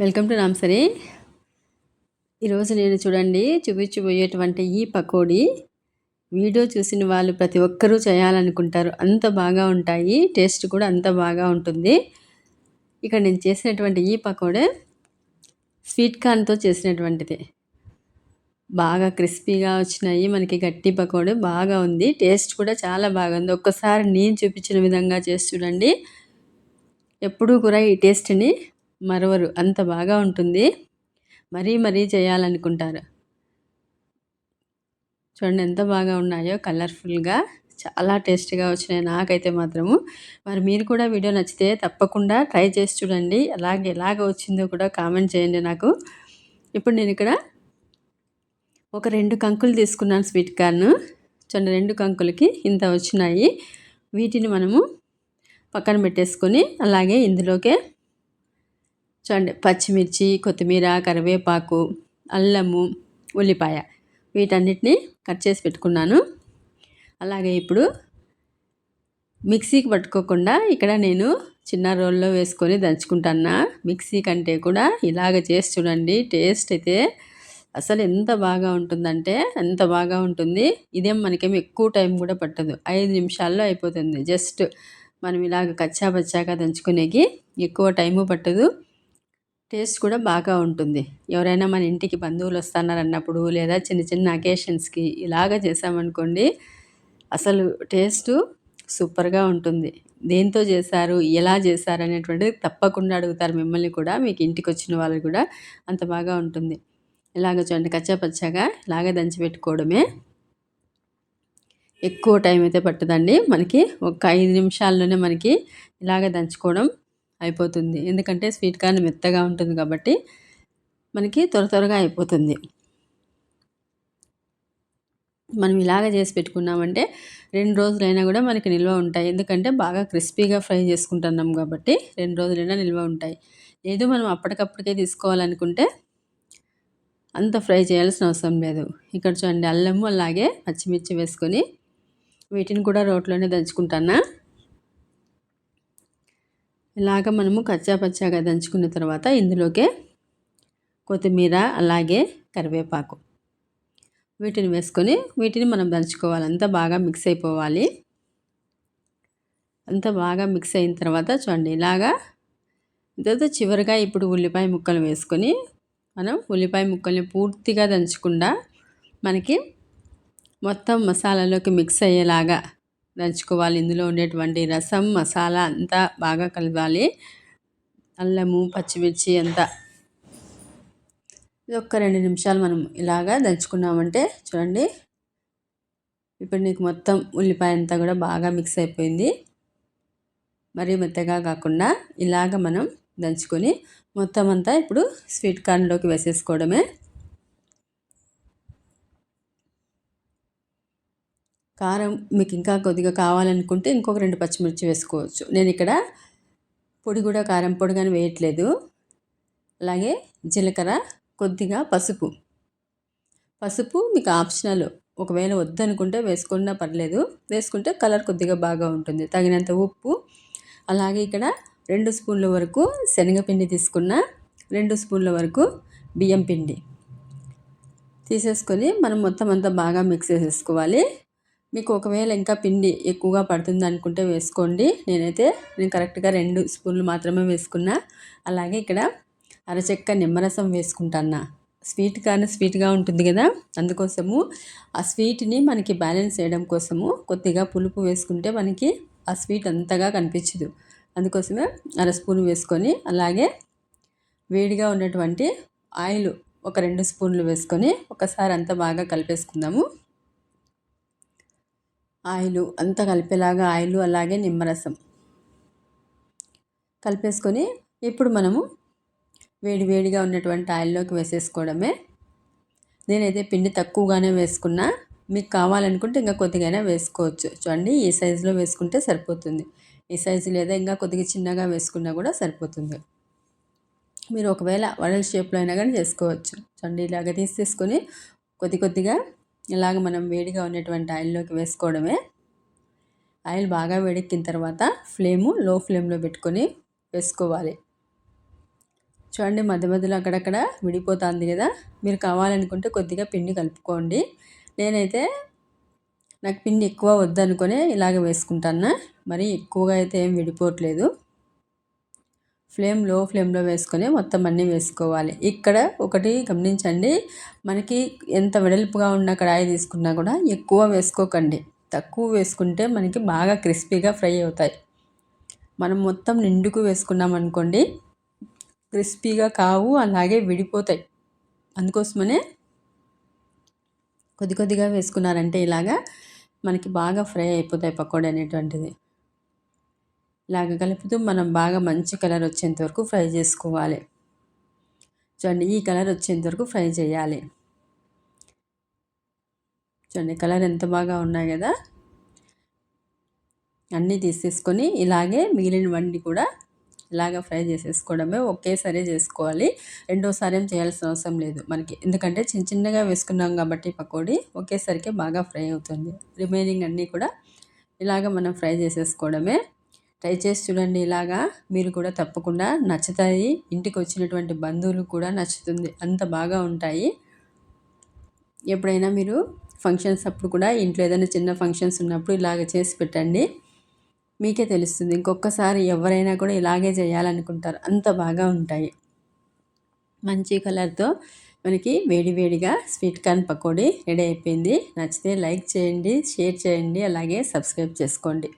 Welcome to రామ్సరి ఈరోజు నేను చూడండి చూపించబోయేటువంటి ఈ పకోడీ వీడియో చూసిన వాళ్ళు ప్రతి ఒక్కరూ చేయాలనుకుంటారు. అంత బాగా ఉంటాయి టేస్ట్ కూడా అంత బాగా ఉంటుంది. ఇక్కడ నేను చేసినటువంటి ఈ పకోడే స్వీట్ కార్న్తో చేసినటువంటిది. బాగా క్రిస్పీగా వచ్చినాయి మనకి గట్టి పకోడీ బాగా ఉంది. టేస్ట్ కూడా చాలా బాగుంది ఒక్కసారి నేను చూపించిన విధంగా చేసి చూడండి. ఎప్పుడూ కూడా ఈ టేస్ట్ని మరవరు అంత బాగా ఉంటుంది. మరీ మరీ చేయాలనుకుంటారు. చూడండి ఎంత బాగా ఉన్నాయో కలర్ఫుల్గా చాలా టేస్టీగా వచ్చినాయి నాకైతే మాత్రము. మరి మీరు కూడా వీడియో నచ్చితే తప్పకుండా ట్రై చేసి చూడండి. అలాగే ఎలాగ వచ్చిందో కూడా కామెంట్ చేయండి నాకు. ఇప్పుడు నేను ఇక్కడ ఒక రెండు కంకులు తీసుకున్నాను స్వీట్ కార్న్. చూడండి రెండు కంకులకి ఇంత వచ్చినాయి. వీటిని మనము పక్కన పెట్టేసుకొని అలాగే ఇందులోకే చూడండి పచ్చిమిర్చి కొత్తిమీర కరివేపాకు అల్లము ఉల్లిపాయ వీటన్నిటిని కట్ చేసి పెట్టుకున్నాను. అలాగే ఇప్పుడు మిక్సీకి పట్టుకోకుండా ఇక్కడ నేను చిన్న రోల్లో వేసుకొని దంచుకుంటాను మిక్సీ కంటే కూడా ఇలాగ చేసి చూడండి టేస్ట్ అయితే అసలు ఎంత బాగా ఉంటుందంటే ఎంత బాగా ఉంటుంది. ఇదేం మనకేమి ఎక్కువ టైం కూడా పట్టదు. ఐదు నిమిషాల్లో అయిపోతుంది. జస్ట్ మనం ఇలాగ కచ్చా బచ్చాగా దంచుకునేకి ఎక్కువ టైము పట్టదు. టేస్ట్ కూడా బాగా ఉంటుంది. ఎవరైనా మన ఇంటికి బంధువులు వస్తున్నారన్నప్పుడు లేదా చిన్న చిన్న అకేషన్స్కి ఇలాగ చేసామనుకోండి అసలు టేస్ట్ సూపర్గా ఉంటుంది. దేంతో చేశారు ఎలా చేశారు అనేటువంటిది తప్పకుండా అడుగుతారు మిమ్మల్ని కూడా మీకు ఇంటికి వచ్చిన వాళ్ళు కూడా అంత బాగా ఉంటుంది. ఇలాగ చూడండి కచ్చాపచ్చాగా ఇలాగ దంచి పెట్టుకోవడమే. ఎక్కువ టైం అయితే పట్టదండి. మనకి ఒక ఐదు నిమిషాల్లోనే మనకి ఇలాగ దంచుకోవడం అయిపోతుంది. ఎందుకంటే స్వీట్ కార్న్ మెత్తగా ఉంటుంది కాబట్టి మనకి త్వర త్వరగా అయిపోతుంది. మనం ఇలాగ చేసి పెట్టుకున్నామంటే రెండు రోజులైనా కూడా మనకి నిల్వ ఉంటాయి. ఎందుకంటే బాగా క్రిస్పీగా ఫ్రై చేసుకుంటున్నాం కాబట్టి రెండు రోజులైనా నిల్వ ఉంటాయి. లేదు మనం అప్పటికప్పటికే తీసుకోవాలనుకుంటే అంత ఫ్రై చేయాల్సిన అవసరం లేదు. ఇక్కడ చూడండి అల్లము అలాగే పచ్చిమిర్చి వేసుకొని వీటిని కూడా రోట్లోనే దంచుకుంటానా ఇలాగ మనము కచ్చా పచ్చాగా దంచుకున్న తర్వాత ఇందులోకే కొత్తిమీర అలాగే కరివేపాకు. వీటిని వేసుకొని వీటిని మనం దంచుకోవాలి. అంతా బాగా మిక్స్ అయిపోవాలి. అంతా బాగా మిక్స్ అయిన తర్వాత చూడండి ఇలాగా తర్వాత చివరిగా ఇప్పుడు ఉల్లిపాయ ముక్కలు వేసుకొని మనం ఉల్లిపాయ ముక్కల్ని పూర్తిగా దంచకుండా మనకి మొత్తం మసాలాలోకి మిక్స్ అయ్యేలాగా దంచుకోవాలి ఇందులో ఉండేటువంటి రసం మసాలా అంతా బాగా కలవాలి అల్లము పచ్చిమిర్చి అంతా. ఇది ఒక్క రెండు నిమిషాలు మనం ఇలాగా దంచుకున్నామంటే చూడండి. ఇప్పుడు నీకు మొత్తం ఉల్లిపాయ అంతా కూడా బాగా మిక్స్ అయిపోయింది. మరీ మెత్తగా కాకుండా ఇలాగ మనం దంచుకొని మొత్తం అంతా ఇప్పుడు స్వీట్ కార్న్లోకి వేసేసుకోవడమే. కారం మీకు ఇంకా కొద్దిగా కావాలనుకుంటే ఇంకొక రెండు పచ్చిమిర్చి వేసుకోవచ్చు. నేను ఇక్కడ పొడి కూడా కారం పొడి కానీ వేయట్లేదు. అలాగే జీలకర్ర కొద్దిగా పసుపు. పసుపు మీకు ఆప్షనల్. ఒకవేళ వద్దనుకుంటే వేసుకున్నా పర్లేదు. వేసుకుంటే కలర్ కొద్దిగా బాగా ఉంటుంది. తగినంత ఉప్పు. అలాగే ఇక్కడ రెండు స్పూన్ల వరకు శనగపిండి తీసుకున్న రెండు స్పూన్ల వరకు బియ్యం పిండి. తీసేసుకొని మనం మొత్తం అంతా బాగా మిక్స్ చేసేసుకోవాలి. మీకు ఒకవేళ ఇంకా పిండి ఎక్కువగా పడుతుంది అనుకుంటే వేసుకోండి. నేనైతే నేను కరెక్ట్గా రెండు స్పూన్లు మాత్రమే వేసుకున్నా. అలాగే ఇక్కడ అరచెక్క నిమ్మరసం వేసుకుంటాను స్వీట్ కానీ స్వీట్గా ఉంటుంది కదా. అందుకోసము ఆ స్వీట్ని మనకి బ్యాలెన్స్ చేయడం కోసము కొద్దిగా పులుపు వేసుకుంటే మనకి ఆ స్వీట్ అంతగా కనిపించదు. అందుకోసమే అర స్పూన్ వేసుకొని అలాగే వేడిగా ఉన్నటువంటి ఆయిల్ ఒక రెండు స్పూన్లు వేసుకొని ఒకసారి అంతా బాగా కలిపేసుకుందాము. ఆయిలు అంతా కలిపేలాగా ఆయిల్ అలాగే నిమ్మరసం కలిపేసుకొని ఇప్పుడు మనము వేడి వేడిగా ఉన్నటువంటి ఆయిల్లోకి వేసేసుకోవడమే. నేనైతే పిండి తక్కువగానే వేసుకున్నా. మీకు కావాలనుకుంటే ఇంకా కొద్దిగానే వేసుకోవచ్చు. చూడండి ఈ సైజులో వేసుకుంటే సరిపోతుంది. ఈ సైజు లేదా ఇంకా కొద్దిగా చిన్నగా వేసుకున్నా కూడా సరిపోతుంది. మీరు ఒకవేళ వడల షేప్లో అయినా కానీ చేసుకోవచ్చు. చూడండి ఇలాగ తీసేసుకొని కొద్ది కొద్దిగా ఇలాగ మనం వేడిగా ఉన్నటువంటి ఆయిల్లోకి వేసుకోవడమే. ఆయిల్ బాగా వేడెక్కిన తర్వాత ఫ్లేము లో ఫ్లేమ్లో పెట్టుకొని వేసుకోవాలి. చూడండి మధ్య మధ్యలో అక్కడక్కడ విడిపోతుంది కదా. మీరు కావాలనుకుంటే కొద్దిగా పిండి కలుపుకోండి. నేనైతే నాకు పిండి ఎక్కువ వద్దనుకొని ఇలాగ వేసుకుంటాను మరి ఎక్కువగా అయితే ఏం విడిపోవట్లేదు. ఫ్లేమ్లో ఫ్లేమ్లో వేసుకొని మొత్తం అన్నీ వేసుకోవాలి. ఇక్కడ ఒకటి గమనించండి మనకి ఎంత వెడల్పుగా ఉన్న కడాయి తీసుకున్నా కూడా ఎక్కువ వేసుకోకండి. తక్కువ వేసుకుంటే మనకి బాగా క్రిస్పీగా ఫ్రై అవుతాయి. మనం మొత్తం నిండుకు వేసుకున్నాం అనుకోండి క్రిస్పీగా కావు అలాగే విడిపోతాయి. అందుకోసమనే కొద్ది కొద్దిగా వేసుకున్నారంటే ఇలాగా మనకి బాగా ఫ్రై అయిపోతాయి పకోడీ అనేటువంటిది. ఇలాగ కలుపుతూ మనం బాగా మంచి కలర్ వచ్చేంత వరకు ఫ్రై చేసుకోవాలి. చూడండి ఈ కలర్ వచ్చేంత వరకు ఫ్రై చేయాలి. చూడండి కలర్ ఎంత బాగా ఉన్నాయి కదా? అన్నీ తీసేసుకొని ఇలాగే మిగిలిన వండి కూడా ఇలాగ ఫ్రై చేసేసుకోవడమే ఒకేసారి చేసుకోవాలి. రెండోసారి ఏం చేయాల్సిన అవసరం లేదు మనకి. ఎందుకంటే చిన్న చిన్నగా వేసుకున్నాం కాబట్టి పకోడీ ఒకేసారికి బాగా ఫ్రై అవుతుంది. రిమైనింగ్ అన్నీ కూడా ఇలాగ మనం ఫ్రై చేసేసుకోవడమే ట్రై చేసి చూడండి ఇలాగా. మీరు కూడా తప్పకుండా నచ్చుతాయి. ఇంటికి వచ్చినటువంటి బంధువులు కూడా నచ్చుతుంది. అంత బాగా ఉంటాయి. ఎప్పుడైనా మీరు ఫంక్షన్స్ అప్పుడు కూడా ఇంట్లో ఏదైనా చిన్న ఫంక్షన్స్ ఉన్నప్పుడు ఇలాగ చేసి పెట్టండి. మీకే తెలుస్తుంది. ఇంకొకసారి ఎవరైనా కూడా ఇలాగే చేయాలనుకుంటారు. అంత బాగా ఉంటాయి. మంచి కలర్తో మనకి వేడి వేడిగా స్వీట్ కార్న్ పకోడీ రెడీ అయిపోయింది. నచ్చితే లైక్ చేయండి షేర్ చేయండి అలాగే సబ్స్క్రైబ్ చేసుకోండి.